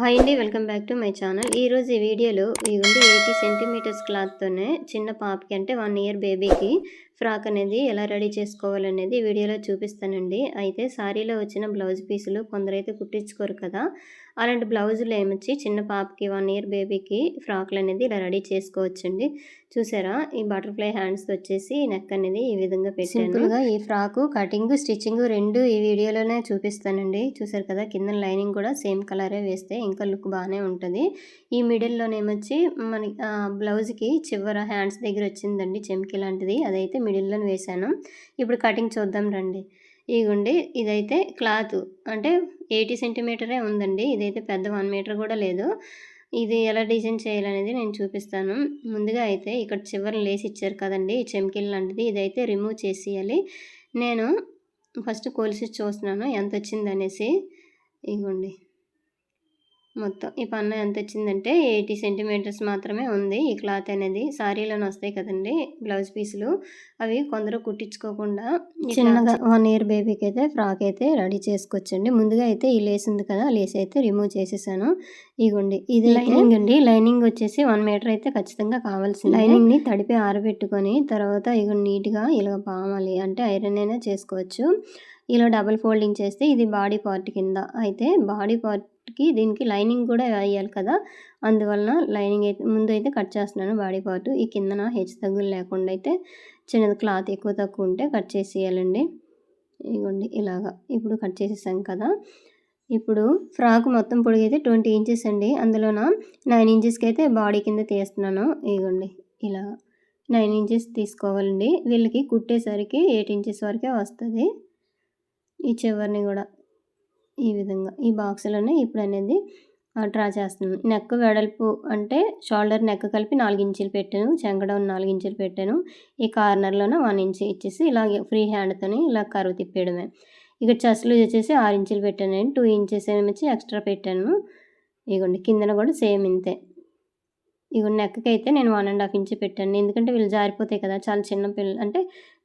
Hi అండి welcome back to my channel. ఈరోజు ఈ వీడియోలో ఇదిగోండి ఎయిటీ సెంటీమీటర్స్ క్లాత్తోనే చిన్న పాపకి అంటే వన్ ఇయర్ బేబీకి ఫ్రాక్ అనేది ఎలా రెడీ చేసుకోవాలనేది వీడియోలో చూపిస్తానండి. అయితే శారీలో వచ్చిన బ్లౌజ్ పీసులు కొందరైతే కుట్టించుకోరు కదా. అలాంటి బ్లౌజులు ఏమొచ్చి చిన్న పాపకి వన్ ఇయర్ బేబీకి ఫ్రాక్లు అనేది ఇలా రెడీ చేసుకోవచ్చండి. చూసారా? ఈ బటర్ఫ్లై హ్యాండ్స్ వచ్చేసి నెక్ అనేది ఈ విధంగా పెట్టాను. ఈ ఫ్రాక్ కటింగ్ స్టిచ్చింగ్ రెండు ఈ వీడియోలోనే చూపిస్తానండి. చూసారు కదా? కింద లైనింగ్ కూడా సేమ్ కలరే వేస్తే ఇంకా లుక్ బాగానే ఉంటుంది. ఈ మిడిల్లోనేమొచ్చి మన బ్లౌజ్కి చివర హ్యాండ్స్ దగ్గర వచ్చిందండి చెమ్కి లాంటిది. అదైతే మిడిల్లో వేసాను ఇప్పుడు కటింగ్ చూద్దాం రండి. ఇదిగోండి ఇదైతే క్లాత్. అంటే ఎయిటీ సెంటీమీటరే ఉందండి. ఇదైతే పెద్ద వన్ మీటర్ కూడా లేదు. ఇది ఎలా డిజైన్ చేయాలనేది నేను చూపిస్తాను. ముందుగా అయితే ఇక్కడ చివరిని లేసి ఇచ్చారు కదండి చెంకిల్ లాంటిది. ఇదైతే రిమూవ్ చేసేయాలి. నేను ఫస్ట్ కొలిసి చూస్తున్నాను. ఎంత వచ్చింది అనేసి ఇగోండి. మొత్తం. ఈ పన్ను ఎంత వచ్చిందంటే ఎయిటీ సెంటీమీటర్స్ మాత్రమే ఉంది. ఈ క్లాత్ అనేది సారీలోనే వస్తాయి కదండి బ్లౌజ్ పీసులు. అవి కొందరు కుట్టించుకోకుండా చిన్నగా వన్ ఇయర్ బేబీకి అయితే ఫ్రాక్ అయితే రెడీ చేసుకోవచ్చండి. ముందుగా అయితే ఈ లేస్ ఉంది కదా లేస్ అయితే రిమూవ్ చేసేసాను. ఇగోండి ఇది లైనింగ్ అండి. లైనింగ్ వచ్చేసి వన్ మీటర్ అయితే ఖచ్చితంగా కావాల్సింది. లైనింగ్ని తడిపి ఆరబెట్టుకొని తర్వాత ఇగో నీట్గా ఇలా పామాలి అంటే ఐరన్ అయినా చేసుకోవచ్చు. ఇలా డబల్ ఫోల్డింగ్ చేస్తే ఇది బాడీ పార్ట్ కింద. అయితే బాడీ పార్ట్కి దీనికి లైనింగ్ కూడా వేయాలి కదా. అందువలన లైనింగ్ అయితే ముందు అయితే కట్ చేస్తున్నాను బాడీ పార్ట్. ఈ కిందన హెచ్చు తగ్గులు లేకుండా అయితే చిన్నది క్లాత్ ఎక్కువ తక్కువ ఉంటే కట్ చేసేయాలండి. ఇగోండి ఇలాగా ఇప్పుడు కట్ చేసేసాం కదా. ఇప్పుడు ఫ్రాక్ మొత్తం పొడిగైతే ట్వంటీ ఇంచెస్ అండి. అందులోన నైన్ ఇంచెస్కి అయితే బాడీ కింద తీస్తున్నాను. ఇగోండి ఇలా నైన్ ఇంచెస్ తీసుకోవాలండి. వీళ్ళకి కుట్టేసరికి ఎయిట్ ఇంచెస్ వరకే వస్తుంది. ఈ చివరిని కూడా ఈ విధంగా ఈ బాక్స్లోనే ఇప్పుడు అనేది డ్రా చేస్తున్నాను. నెక్ వెడల్పు అంటే షోల్డర్ నెక్ కలిపి నాలుగు ఇంచులు పెట్టాను చెంగడం నాలుగు ఇంచులు పెట్టాను. ఈ కార్నర్లోనే వన్ ఇంచ్ ఇచ్చేసి ఇలాగే ఫ్రీ హ్యాండ్తో ఇలా కరువు తిప్పేయడమే. ఇక చెస్ట్లు వచ్చేసి ఆరు ఇంచులు పెట్టాను. నేను టూ ఇంచెస్ ఏమిచ్చి ఎక్స్ట్రా పెట్టాను. ఇగోండి కిందన కూడా సేమ్ ఇంతే. ఇగో నెక్కకి అయితే నేను వన్ అండ్ హాఫ్ ఇంచ్ పెట్టాను. ఎందుకంటే వీళ్ళు జారిపోతాయి కదా చాలా చిన్న పిల్ల అంటే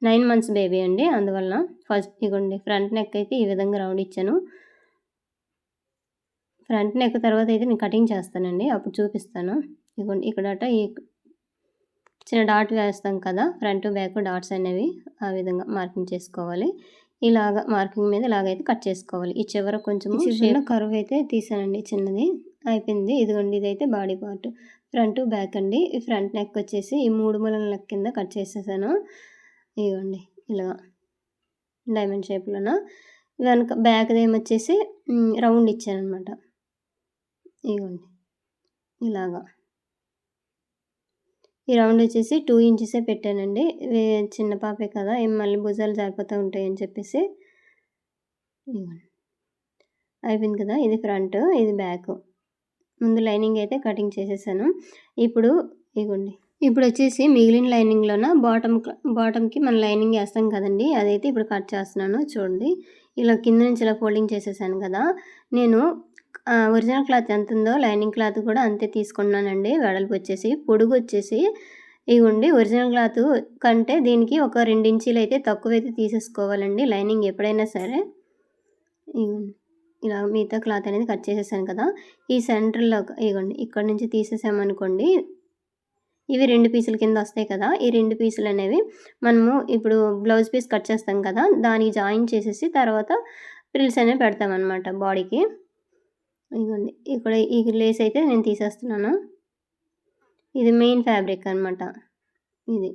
నైన్ మంత్స్ బేబీ అండి. అందువల్ల ఫస్ట్ ఇగోండి ఫ్రంట్ నెక్ అయితే ఈ విధంగా రౌండ్ ఇచ్చాను. ఫ్రంట్ నెక్ తర్వాత అయితే నేను కటింగ్ చేస్తానండి. అప్పుడు చూపిస్తాను. ఇగోండి ఇక్కడట ఈ చిన్న డాట్ వేస్తాం కదా ఫ్రంట్ బ్యాక్ డాట్స్ అనేవి ఆ విధంగా మార్కింగ్ చేసుకోవాలి. ఇలాగ మార్కింగ్ మీద ఇలాగైతే కట్ చేసుకోవాలి. ఈ చివర కొంచెం చిన్న కరువు అయితే తీసానండి చిన్నది. అయిపోయింది. ఇదిగోండి ఇదైతే బాడీ పార్ట్ ఫ్రంట్ బ్యాక్ అండి. ఈ ఫ్రంట్ నెక్ వచ్చేసి ఈ మూడు మూలల నెక్ కింద కట్ చేసేసాను. ఇదిగోండి ఇలా డైమండ్ షేప్లోన. వెనక బ్యాక్ ఏమొచ్చేసి రౌండ్ ఇచ్చాను అనమాట ఇదిగోండి ఇలాగా. ఈ రౌండ్ వచ్చేసి టూ ఇంచెసే పెట్టానండి. చిన్న పాపే కదా ఏం మళ్ళీ భుజాలు జారిపోతూ ఉంటాయని చెప్పేసి. అయిపోయింది కదా ఇది ఫ్రంట్ ఇది బ్యాక్. ముందు లైనింగ్ అయితే కటింగ్ చేసేసాను. ఇప్పుడు ఇగోండి. ఇప్పుడు వచ్చేసి మిగిలిన లైనింగ్లోన బాటమ్ బాటమ్కి మన లైనింగ్ వేస్తాం కదండి. అదైతే ఇప్పుడు కట్ చేస్తున్నాను. చూడండి. ఇలా కింద నుంచి ఇలా ఫోల్డింగ్ చేసేసాను కదా. నేను ఒరిజినల్ క్లాత్ ఎంత ఉందో లైనింగ్ క్లాత్ కూడా అంతే తీసుకున్నానండి. వెడల్పు వచ్చేసి పొడుగు వచ్చేసి. ఇవ్వండి ఒరిజినల్ క్లాత్ కంటే దీనికి ఒక రెండు ఇంచీలు అయితే తక్కువ అయితే తీసేసుకోవాలండి లైనింగ్ ఎప్పుడైనా సరే. ఇవ్వండి ఇలా మిగతా క్లాత్ అనేది కట్ చేసేసాను కదా ఈ సెంటర్లో ఇవ్వండి ఇక్కడ నుంచి తీసేసామనుకోండి ఇవి రెండు పీసుల కింద వస్తాయి కదా ఈ రెండు పీసులు అనేవి మనము ఇప్పుడు బ్లౌజ్ పీస్ కట్ చేస్తాం కదా దానికి జాయిన్ చేసేసి తర్వాత ప్రిల్స్ అనేవి పెడతామన్నమాట బాడీకి. ఇదిగోండి ఇక్కడ ఈ లేస్ అయితే నేను తీసేస్తున్నాను. ఇది మెయిన్ ఫ్యాబ్రిక్ అనమాట ఇది.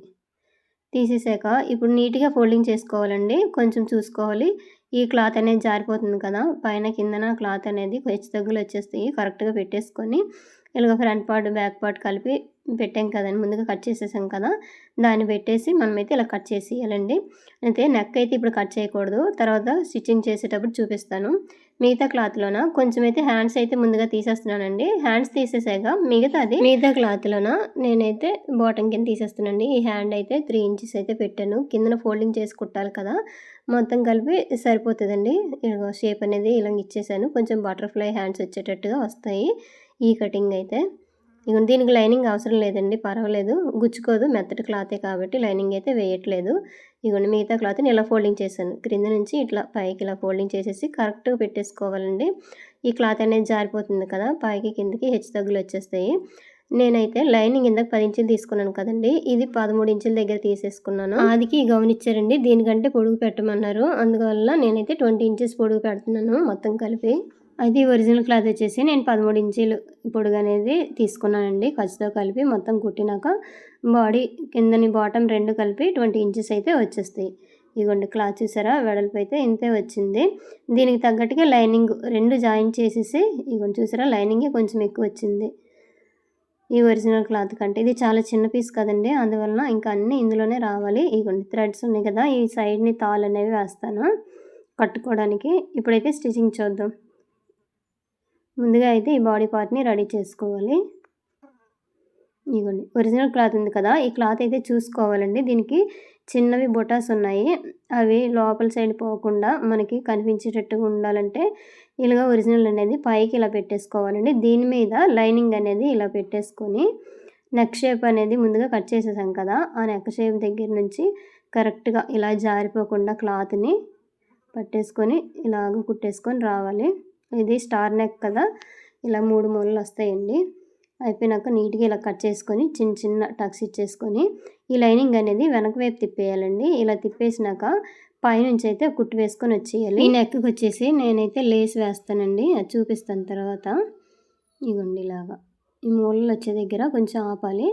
తీసేసాక ఇప్పుడు నీట్గా ఫోల్డింగ్ చేసుకోవాలండి కొంచెం చూసుకోవాలి. ఈ క్లాత్ అనేది జారిపోతుంది కదా పైన కిందన క్లాత్ అనేది హెచ్చు తగ్గులు వచ్చేస్తాయి. కరెక్ట్గా పెట్టేసుకొని ఇలాగ ఫ్రంట్ పార్ట్ బ్యాక్ పార్ట్ కలిపి పెట్టాం కదండి ముందుగా కట్ చేసేసాం కదా దాన్ని పెట్టేసి మనమైతే ఇలా కట్ చేసేయాలండి. అయితే నెక్ అయితే ఇప్పుడు కట్ చేయకూడదు తర్వాత స్టిచ్చింగ్ చేసేటప్పుడు చూపిస్తాను. మిగతా క్లాత్లోన? కొంచెం అయితే హ్యాండ్స్ అయితే ముందుగా తీసేస్తున్నానండి. హ్యాండ్స్ తీసేసాక మిగతాది మిగతా క్లాత్లోన? నేనైతే బాటమ్ కింద తీసేస్తున్నానండి. ఈ హ్యాండ్ అయితే త్రీ ఇంచెస్ అయితే పెట్టాను. కిందన ఫోల్డింగ్ చేసి కుట్టాలి కదా? మొత్తం కలిపి సరిపోతుందండి. షేప్ అనేది ఇలా ఇచ్చేసాను. కొంచెం బటర్ఫ్లై హ్యాండ్స్ వచ్చేటట్టుగా వస్తాయి. ఈ కటింగ్ అయితే. ఇక దీనికి లైనింగ్ అవసరం లేదండి. పర్వాలేదు. గుచ్చుకోదు. మెత్తటి క్లాతే కాబట్టి లైనింగ్ అయితే వేయట్లేదు. ఇగోండి మిగతా క్లాత్ని ఇలా ఫోల్డింగ్ చేశాను. క్రింద నుంచి ఇట్లా పైకి ఇలా ఫోల్డింగ్ చేసేసి కరెక్ట్గా పెట్టేసుకోవాలండి. ఈ క్లాత్ అనేది జారిపోతుంది కదా పైకి కిందకి హెచ్చు తగ్గులు వచ్చేస్తాయి. నేనైతే లైనింగ్ ఇందాక పది ఇంచులు తీసుకున్నాను కదండి ఇది పదమూడు ఇంచుల దగ్గర తీసేసుకున్నాను. ఆదికి ఈ గౌన్ ఇచ్చారండి దీనికంటే పొడుగు పెట్టమన్నారు. అందువల్ల నేనైతే ట్వంటీ ఇంచెస్ పొడుగు పెడుతున్నాను మొత్తం కలిపి. అయితే ఒరిజినల్ క్లాత్ వచ్చేసి నేను పదమూడు ఇంచీలు పొడుగు అనేది తీసుకున్నానండి. ఖర్చుతో కలిపి మొత్తం కుట్టినాక బాడీ కిందని బాటమ్ రెండు కలిపి ట్వంటీ ఇంచెస్ అయితే వచ్చేస్తాయి. ఇదిగోండి క్లాత్ చూసారా? వెడల్పు అయితే ఇంతే వచ్చింది. దీనికి తగ్గట్టుగా లైనింగ్ రెండు జాయిన్ చేసేసి ఇదిగోండి చూసారా? లైనింగే కొంచెం ఎక్కువ వచ్చింది. ఈ ఒరిజినల్ క్లాత్ కంటే ఇది చాలా చిన్న పీస్ కదండి. అందువలన ఇంకా అన్నీ ఇందులోనే రావాలి. ఇదిగోండి థ్రెడ్స్ ఉన్నాయి కదా ఈ సైడ్ని తాళ్ళు అనేవి వేస్తాను కట్టుకోవడానికి. ఇప్పుడైతే స్టిచ్చింగ్ చూద్దాం. ముందుగా అయితే ఈ బాడీ పార్ట్ని రెడీ చేసుకోవాలి. ఇదిగోండి ఒరిజినల్ క్లాత్ ఉంది కదా ఈ క్లాత్ అయితే చూసుకోవాలండి. దీనికి చిన్నవి బొటాస్ ఉన్నాయి. అవి లోపల సైడ్ పోకుండా మనకి కనిపించేటట్టుగా ఉండాలంటే ఇలాగా ఒరిజినల్ అనేది పైకి ఇలా పెట్టేసుకోవాలండి. దీని మీద లైనింగ్ అనేది ఇలా పెట్టేసుకొని నెక్ షేప్ అనేది ముందుగా కట్ చేసేసాం కదా ఆ నెక్ షేప్ దగ్గర నుంచి కరెక్ట్గా ఇలా జారిపోకుండా క్లాత్ని పట్టేసుకొని ఇలాగ కుట్టేసుకొని రావాలి. ఇది స్టార్ నెక్ కదా. ఇలా మూడు మూలలు వస్తాయండి. అయిపోయినాక నీట్గా ఇలా కట్ చేసుకొని చిన్న చిన్న టక్స్ ఇచ్చేసుకొని ఈ లైనింగ్ అనేది వెనక వైపు తిప్పేయాలండి. ఇలా తిప్పేసినాక పైనుంచి అయితే కుట్టు వేసుకొని వచ్చేయాలి. ఈ నెక్కి వచ్చేసి నేనైతే లేస్ వేస్తానండి. అది చూపిస్తాను తర్వాత. ఇగోండి ఇలాగా. ఈ మూలలు వచ్చే దగ్గర కొంచెం ఆపాలి.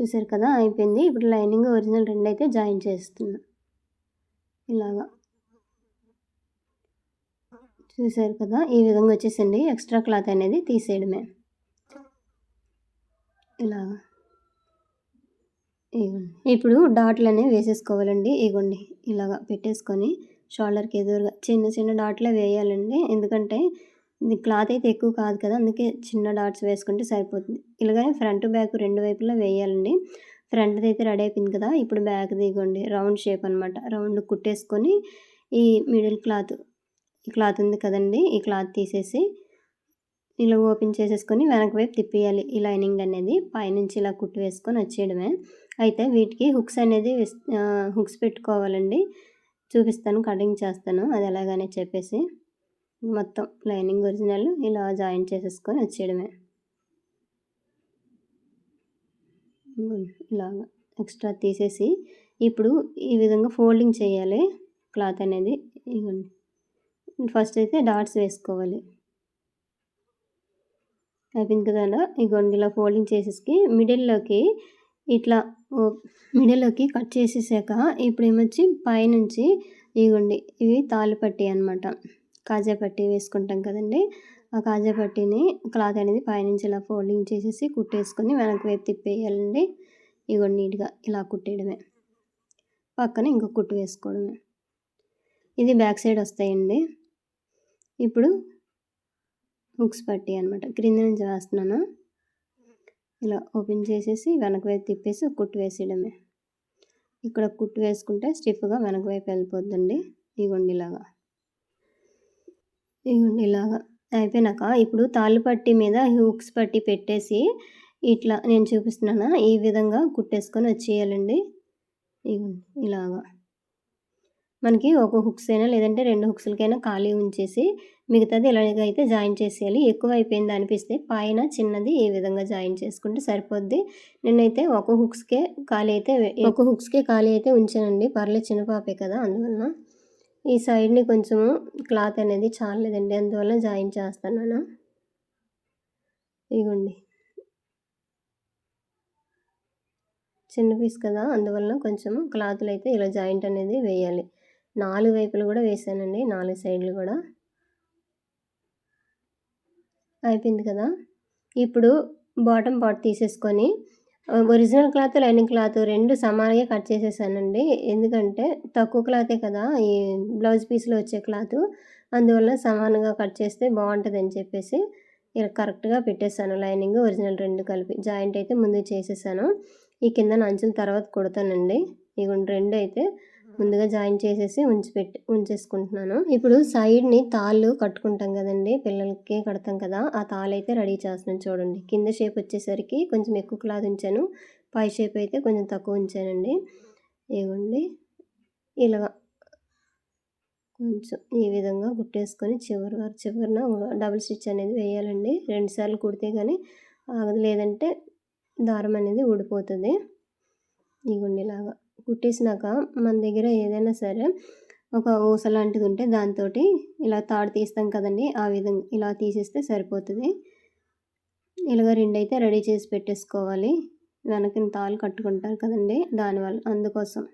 చూసారు కదా అయిపోయింది. ఇప్పుడు లైనింగ్ ఒరిజినల్ రెండు అయితే జాయిన్ చేస్తున్నా. ఇలాగా. చూసారు కదా? ఈ విధంగా వచ్చేసండి. ఎక్స్ట్రా క్లాత్ అనేది తీసేయడమే. ఇలా. ఇగోండి ఇప్పుడు డాట్లు అనేవి వేసేసుకోవాలండి. ఇగోండి ఇలాగ పెట్టేసుకొని షోల్డర్కి ఎదురుగా చిన్న చిన్న డాట్లే వేయాలండి. ఎందుకంటే ఇది క్లాత్ అయితే ఎక్కువ కాదు కదా? అందుకే చిన్న డాట్స్ వేసుకుంటే సరిపోతుంది. ఇలాగనే ఫ్రంట్ బ్యాక్ రెండు వైపులా వేయాలండి. ఫ్రంట్ది అయితే రెడీ అయిపోయింది కదా? ఇప్పుడు బ్యాక్ దిగోండి రౌండ్ షేప్ అనమాట రౌండ్ కుట్టేసుకొని ఈ మిడిల్ క్లాత్ ఈ క్లాత్ ఉంది కదండి ఈ క్లాత్ తీసేసి ఇలా ఓపెన్ చేసేసుకొని వెనక వైపు తిప్పేయాలి. ఈ లైనింగ్ అనేది పైనుంచి ఇలా కుట్టు వేసుకొని వచ్చేయడమే. అయితే వీటికి హుక్స్ అనేది హుక్స్ పెట్టుకోవాలండి. చూపిస్తాను కటింగ్ చేస్తాను. అది ఎలాగనే చెప్పేసి మొత్తం లైనింగ్ ఒరిజినల్ ఇలా జాయిన్ చేసేసుకొని వచ్చేయడమే. ఇలాగా ఎక్స్ట్రా తీసేసి ఇప్పుడు ఈ విధంగా ఫోల్డింగ్ చేయాలి క్లాత్ అనేది. ఇవ్వండి ఫస్ట్ అయితే డాట్స్ వేసుకోవాలి. అయిపోయింది కదా ఈ గొండిలో ఫోల్డింగ్ చేసేసి మిడిల్లోకి ఇట్లా మిడిల్లోకి కట్ చేసేసాక ఇప్పుడు ఏమొచ్చి పైనుంచి ఇగోండి ఇవి తాలిపట్టి అనమాట కాజాపట్టి వేసుకుంటాం కదండి. ఆ కాజాపట్టిని క్లాత్ అనేది పైనుంచి ఇలా ఫోల్డింగ్ చేసేసి కుట్టేసుకొని వెనక వైపు తిప్పేయాలండి. ఇగోండి నీట్గా ఇలా కుట్టేయడమే. పక్కన ఇంకొక కుట్టు వేసుకోవడమే. ఇది బ్యాక్ సైడ్ వస్తాయండి. ఇప్పుడు హుక్స్ పట్టి అనమాట క్రింద నుంచి వేస్తున్నాను ఇలా ఓపెన్ చేసేసి వెనక వైపు తిప్పేసి ఒక కుట్టు వేసేయడమే. ఇక్కడ కుట్టు వేసుకుంటే స్టిఫ్గా వెనక వైపు వెళ్ళిపోద్దండి. ఇగోండి ఇలాగా. ఇగోండి ఇలాగా అయిపోయినాక ఇప్పుడు తాళ్ళు పట్టి మీద హుక్స్ పట్టి పెట్టేసి ఇట్లా నేను చూపిస్తున్నాను ఈ విధంగా కుట్టేసుకొని వచ్చేయాలండి. ఇగోండి ఇలాగా. మనకి ఒక హుక్స్ అయినా లేదంటే రెండు హుక్స్లకైనా ఖాళీ ఉంచేసి మిగతాది ఇలాగైతే జాయిన్ చేసేయాలి. ఎక్కువ అయిపోయింది అనిపిస్తే పైన చిన్నది ఈ విధంగా జాయిన్ చేసుకుంటే సరిపోద్ది. నేనైతే ఒక హుక్స్కే ఖాళీ అయితే ఒక హుక్స్కే ఖాళీ అయితే ఉంచానండి. పర్లేదు చిన్న పాపే కదా అందువల్ల ఈ సైడ్ని కొంచెము క్లాత్ అనేది చాలేదండి అందువల్ల జాయిన్ చేస్తాను ఇగోండి. చిన్న పీస్ కదా అందువల్ల కొంచెం క్లాత్లు అయితే ఇలా జాయింట్ అనేది వేయాలి. నాలుగు వైపులు కూడా వేసానండి నాలుగు సైడ్లు కూడా. అయిపోయింది కదా? ఇప్పుడు బాటమ్ పార్ట్ తీసేసుకొని ఒరిజినల్ క్లాత్ లైనింగ్ క్లాత్ రెండు సమానంగా కట్ చేసేసానండి. ఎందుకంటే తక్కువ క్లాతే కదా ఈ బ్లౌజ్ పీస్లో వచ్చే క్లాత్. అందువల్ల సమానంగా కట్ చేస్తే బాగుంటుంది అని చెప్పేసి ఇలా కరెక్ట్గా పెట్టేశాను లైనింగ్ ఒరిజినల్ రెండు కలిపి జాయింట్ అయితే ముందు చేసేసాను. ఈ కింద అంచుల తర్వాత కుడతానండి. ఇవి రెండు అయితే ముందుగా జాయిన్ చేసేసి ఉంచిపెట్టి ఉంచేసుకుంటున్నాను. ఇప్పుడు సైడ్ని తాళ్ళు కట్టుకుంటాం కదండి పిల్లలకి కడతాం కదా ఆ తాళ్ళు అయితే రెడీ చేస్తున్నాను చూడండి. కింద షేప్ వచ్చేసరికి కొంచెం ఎక్కువ క్లాత్ ఉంచాను పై షేప్ అయితే కొంచెం తక్కువ ఉంచానండి. ఇవ్వండి. ఇలాగా కొంచెం ఈ విధంగా కుట్టేసుకొని చివరి వారు చివరిన డబుల్ స్టిచ్ అనేది వేయాలండి. రెండు సార్లు కుడితే కానీ ఆగదు లేదంటే దారం అనేది ఊడిపోతుంది. ఇగుండిలాగా కుట్టేసినాక మన దగ్గర ఏదైనా సరే ఒక ఊస లాంటిది ఉంటే దాంతో ఇలా తాడు తీస్తాం కదండి ఆ విధంగా ఇలా తీసేస్తే సరిపోతుంది. ఇలాగ రెండు అయితే రెడీ చేసి పెట్టేసుకోవాలి. వెనకిన తాళ్ళు కట్టుకుంటారు కదండి దానివల్ల అందుకోసం.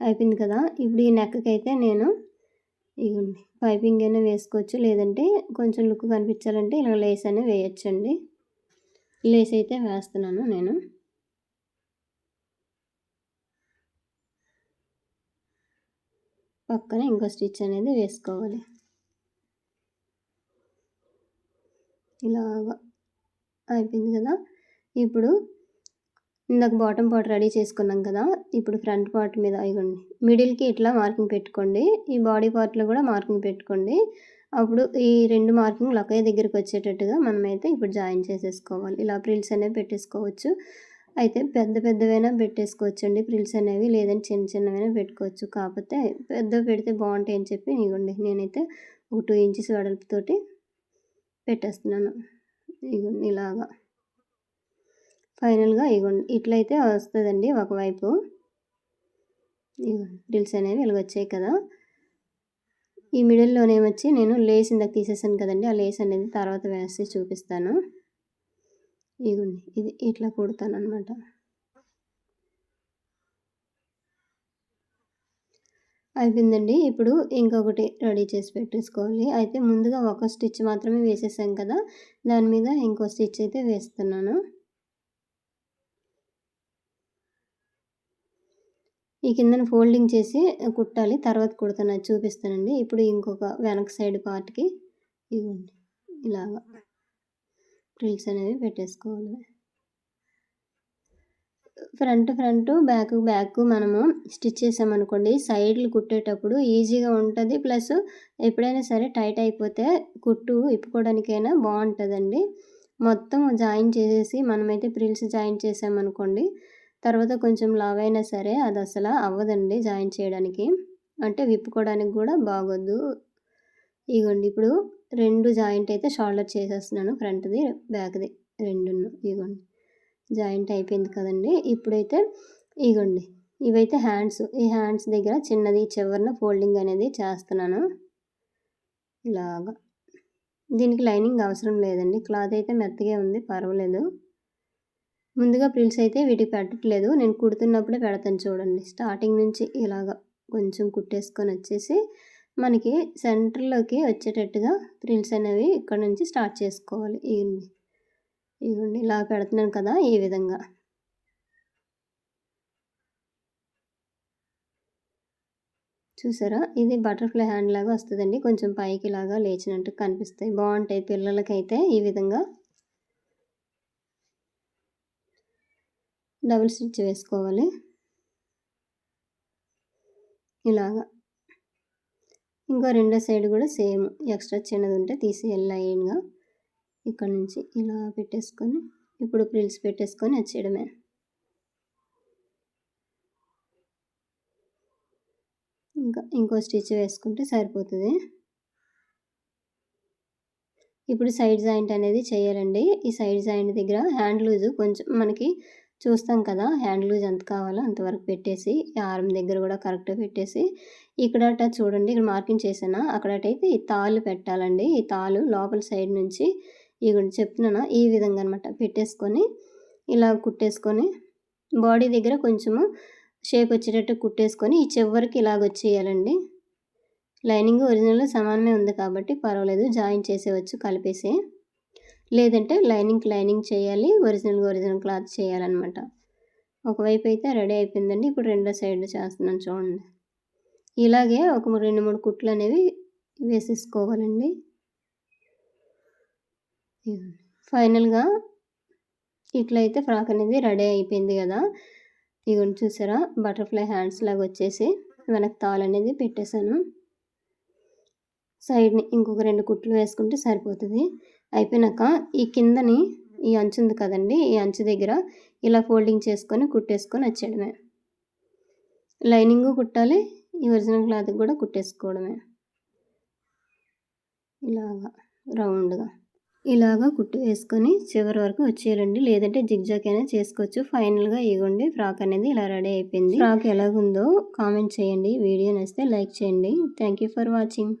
అయిపోయింది కదా? ఇప్పుడు ఈ నెక్కకి అయితే నేను ఇగోండి పైపింగ్ అయినా వేసుకోవచ్చు లేదంటే కొంచెం లుక్ కనిపించాలంటే ఇలా లేస్ అయినా వేయచ్చండి. లేస్ అయితే వేస్తున్నాను నేను. పక్కన ఇంకో స్టిచ్ అనేది వేసుకోవాలి. ఇలాగా అయిపోయింది కదా. ఇప్పుడు ఇందాక బాటమ్ పార్ట్ రెడీ చేసుకున్నాం కదా. ఇప్పుడు ఫ్రంట్ పార్ట్ మీద ఇవ్వండి మిడిల్కి ఇట్లా మార్కింగ్ పెట్టుకోండి. ఈ బాడీ పార్ట్లో కూడా మార్కింగ్ పెట్టుకోండి. అప్పుడు ఈ రెండు మార్కింగ్లు ఒకే దగ్గరికి వచ్చేటట్టుగా మనమైతే ఇప్పుడు జాయిన్ చేసేసుకోవాలి. ఇలా ప్రిల్స్ అనేవి పెట్టేసుకోవచ్చు. అయితే పెద్ద పెద్దవైనా పెట్టేసుకోవచ్చు అండి ప్రిల్స్ అనేవి లేదంటే చిన్న చిన్నవైనా పెట్టుకోవచ్చు. కాకపోతే పెద్ద పెడితే బాగుంటాయి అని చెప్పి ఇగోండి. నేనైతే ఒక టూ ఇంచెస్ వెడల్పుతోటి పెట్టేస్తున్నాను. ఇగోండి ఇలాగా. ఫైనల్గా ఇగోండి. ఇట్లయితే వస్తుందండి ఒకవైపు. ఇగోండి. డ్రిల్స్ అనేవి వెలుగొచ్చాయి కదా. ఈ మిడిల్లోనేమొచ్చి నేను లేస్ ఇందాక తీసేసాను కదండి. ఆ లేస్ అనేది తర్వాత వేసి చూపిస్తాను. ఇదిగోండి ఇది ఇట్లా కుడతాను అనమాట అయిపోయిందండి. ఇప్పుడు ఇంకొకటి రెడీ చేసి పెట్టేసుకోవాలి. అయితే ముందుగా ఒక స్టిచ్ మాత్రమే వేసేసాం కదా దాని మీద ఇంకో స్టిచ్ అయితే వేస్తున్నాను. ఈ కిందన ఫోల్డింగ్ చేసి కుట్టాలి తర్వాత కుడతాను అది చూపిస్తానండి. ఇప్పుడు ఇంకొక వెనక సైడ్ పార్ట్కి ఇవ్వండి ఇలాగా. ఫ్రిల్స్ అనేవి పెట్టేసుకోవాలి. ఫ్రంట్ ఫ్రంట్ బ్యాక్ బ్యాక్ మనము స్టిచ్ చేసామనుకోండి సైడ్లు కుట్టేటప్పుడు ఈజీగా ఉంటుంది. ప్లస్ ఎప్పుడైనా సరే టైట్ అయిపోతే కుట్టు ఇప్పుకోవడానికైనా బాగుంటుందండి. మొత్తం జాయిన్ చేసేసి మనమైతే ప్రిల్స్ జాయిన్ చేసామనుకోండి తర్వాత కొంచెం లావ్ అయినా సరే అది అసలు అవ్వదండి జాయిన్ చేయడానికి. అంటే విప్పుకోవడానికి కూడా బాగోద్దు ఇగోండి ఇప్పుడు రెండు జాయింట్ అయితే షోల్డర్ చేసేస్తున్నాను ఫ్రంట్ది బ్యాక్ది రెండు ఇగోండి. జాయింట్ అయిపోయింది కదండి. ఇప్పుడైతే ఇగోండి. ఇవైతే హ్యాండ్స్. ఈ హ్యాండ్స్ దగ్గర చిన్నది చివరిన ఫోల్డింగ్ అనేది చేస్తున్నాను. ఇలాగా. దీనికి లైనింగ్ అవసరం లేదండి. క్లాత్ అయితే మెత్తగా ఉంది పర్వాలేదు. ముందుగా ప్రిల్స్ అయితే వీటికి పెట్టట్లేదు. నేను కుడుతున్నప్పుడే పెడతాను చూడండి. స్టార్టింగ్ నుంచి ఇలాగ కొంచెం కుట్టేసుకొని వచ్చేసి మనకి సెంటర్లోకి వచ్చేటట్టుగా ప్రిల్స్ అనేవి ఇక్కడ నుంచి స్టార్ట్ చేసుకోవాలి. ఇవ్వండి. ఇవ్వండి. ఇలా పెడుతున్నాను కదా ఈ విధంగా. చూసారా? ఇది బటర్ఫ్లై హ్యాండ్ లాగా వస్తుందండి. కొంచెం పైకి లాగా లేచినట్టు కనిపిస్తాయి. బాగుంటాయి పిల్లలకైతే ఈ విధంగా. డబుల్ స్టిచ్ వేసుకోవాలి. ఇలాగా. ఇంకా రెండో సైడ్ కూడా సేమ్ ఎక్స్ట్రా చిన్నది ఉంటే తీసి లైన్గా ఇక్కడ నుంచి ఇలా పెట్టేసుకొని ఇప్పుడు ప్రిల్స్ పెట్టేసుకొని వచ్చేయడమే. ఇంకా ఇంకో స్టిచ్ వేసుకుంటే సరిపోతుంది. ఇప్పుడు సైడ్ జాయింట్ అనేది చేయాలండి. ఈ సైడ్ జాయింట్ దగ్గర హ్యాండ్ లూజు కొంచెం మనకి చూస్తాం కదా హ్యాండ్ లూజ్ ఎంత కావాలో అంతవరకు పెట్టేసి ఆర్మ్ దగ్గర కూడా కరెక్ట్గా పెట్టేసి ఇక్కడ చూడండి ఇక్కడ మార్కింగ్ చేసానా అక్కడటైతే ఈ తాళ్ళు పెట్టాలండి. ఈ తాళ్ళు లోపల సైడ్ నుంచి ఇవి చెప్తున్నానా? ఈ విధంగా అనమాట పెట్టేసుకొని ఇలా కుట్టేసుకొని బాడీ దగ్గర కొంచెము షేప్ వచ్చేటట్టు కుట్టేసుకొని ఈ చివరికి ఇలాగ వచ్చేయాలండి. లైనింగ్ ఒరిజినల్ సమానమే ఉంది కాబట్టి పర్వాలేదు జాయిన్ చేసేవచ్చు కలిపేసి. లేదంటే లైనింగ్ లైనింగ్ చేయాలి ఒరిజినల్గా ఒరిజినల్ క్లాత్ చేయాలన్నమాట. ఒకవైపు అయితే రెడీ అయిపోయిందండి. ఇప్పుడు రెండో సైడ్ చేస్తున్నాను చూడండి. ఇలాగే ఒక రెండు మూడు కుట్లు అనేవి వేసేసుకోవాలండి. ఫైనల్గా ఇట్లయితే ఫ్రాక్ అనేది రెడీ అయిపోయింది కదా. ఇగోండి చూసారా? బటర్ఫ్లై హ్యాండ్స్ లాగా వచ్చేసి వెనక్కి తాళ్ళనేది అనేది పెట్టేశాను. సైడ్ని ఇంకొక రెండు కుట్లు వేసుకుంటే సరిపోతుంది. అయిపోయినాక ఈ కిందని ఈ అంచు ఉంది కదండి ఈ అంచు దగ్గర ఇలా ఫోల్డింగ్ చేసుకొని కుట్టేసుకొని వచ్చేయడమే. లైనింగ్ కుట్టాలి ఈ ఒరిజినల్ క్లాత్కి కూడా కుట్టేసుకోవడమే. ఇలాగా రౌండ్గా. ఇలాగా కుట్టు వేసుకొని చివరి వరకు వచ్చేయాలండి. లేదంటే జిగ్జాగ్ అయినా చేసుకోవచ్చు. ఫైనల్గా ఇగోండి ఫ్రాక్ అనేది ఇలా రెడీ అయిపోయింది. ఫ్రాక్ ఎలాగుందో కామెంట్ చేయండి. వీడియో నచ్చితే లైక్ చేయండి. Thank you for watching.